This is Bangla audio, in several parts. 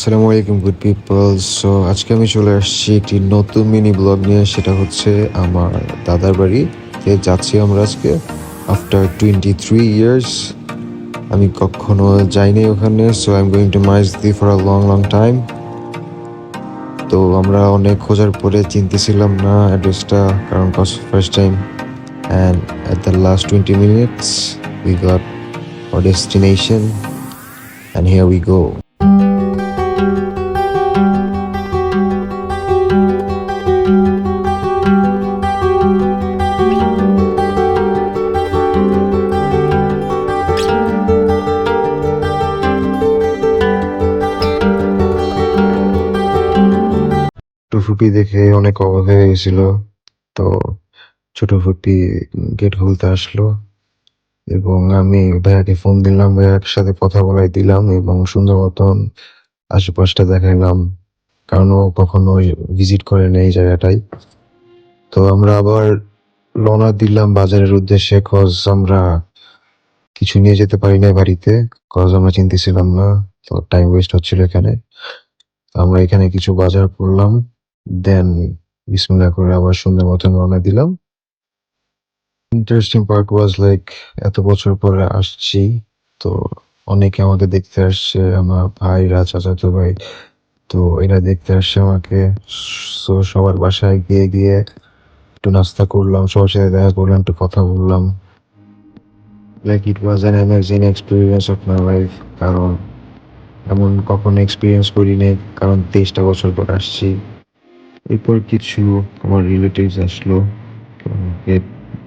আসসালামু আলাইকুম গুড পিপল সো আজকে আমি চলে আসছি একটি নতুন মিনি ব্লগ নিয়ে, সেটা হচ্ছে আমার দাদার বাড়িতে যাচ্ছি আমরা আজকে। আফটার টোয়েন্টি থ্রি ইয়ার্স আমি কখনো যাইনি ওখানে so I am going to Maijdi for a long long time তো আমরা অনেক খোঁজার পরে চিনতেছিলাম না অ্যাড্রেসটা কারণ first time and at the last twenty minutes we got destination, and here we go ফুপি দেখে অনেক অবাক হয়ে গেছিল। তো ছোট ফুপি গেট খুলতে আসলো এবং আমি ভাইয়াকে ফোন দিলাম, ভাইয়ার সাথে কথা বলাই দিলাম এবং সুন্দর মতন আশেপাশটা দেখাইলাম। কারণ ও কখনো ভিজিট করে নেই জায়গাটাই তো আমরা আবার রওনা দিলাম বাজারের উদ্দেশ্যে কজ আমরা কিছু নিয়ে যেতে পারি না বাড়িতে। কজ আমরা চিনতেছিলাম না, তো টাইম ওয়েস্ট হচ্ছিল এখানে। আমরা এখানে কিছু বাজার করলাম। দেন বিসমিল্লাহ করে আবার সুন্দর মতন রওনা দিলাম। ইন্টারেস্টিং পার্ট ওয়াজ লাইক এত বছর পরে আসছি, তো অনেকে আমাকে দেখতে আসছে, আমার ভাইরা, চাচাতো ভাই। তো এরা দেখতে আসছে আমাকে সো সবার বাসায় গিয়ে গিয়ে একটু নাস্তা করলাম, সবার সাথে দেখা করলাম, একটু কথা বললাম। Like it was an amazing experience of my life কারণ এমন কখনো এক্সপিরিয়েন্স করিনি, কারণ তেইশটা বছর পর আসছি। এরপর কিছু আমার রিলেটিভস আসলো, আমাকে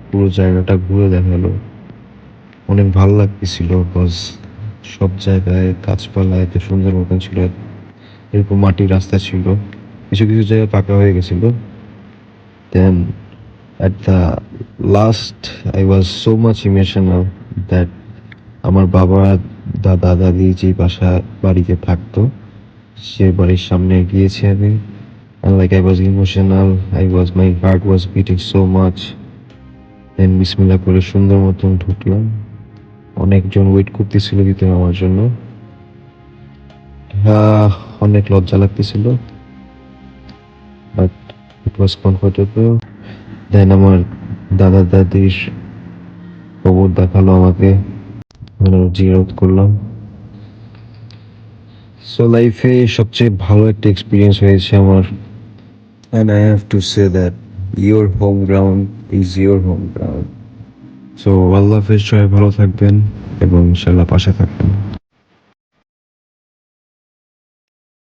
পুরো জায়গাটা ঘুরে দেখাল। অনেক ভালো লাগতেছিল বিকজ সব জায়গায় গাছপালা এত সুন্দর মতন ছিল, এরকম মাটির রাস্তা ছিল, কিছু কিছু জায়গায় পাকা হয়ে গেছিল। Then at the last I was so much emotional that আমার বাবা, দাদা, দাদি যে বাসা, বাড়িতে থাকতো, সে বাড়ির সামনে গিয়েছি আমি। And like, I was emotional. I was, my heart was beating so much. দেন বিসমিল্লা করে সুন্দর মতন ঢুকলাম। অনেকজন ওয়েট করতেছিল ভিতরে আমার জন্য। অনেক লজ্জা লাগতেছিল। বাট ইট ওয়াজ কমফোর্টেবল দেন আমার দাদা দাদির খবর দেখাল আমাকে। মানে জিরত করলাম। সো লাইফে সবচেয়ে ভালো একটা এক্সপিরিয়েন্স হয়েছে আমার। and I have to say that your home ground is your home ground so আল্লাহ হাফেজ সবাই ভালো থাকবেন এবং ইনশাল্লাহ পাশে থাকবেন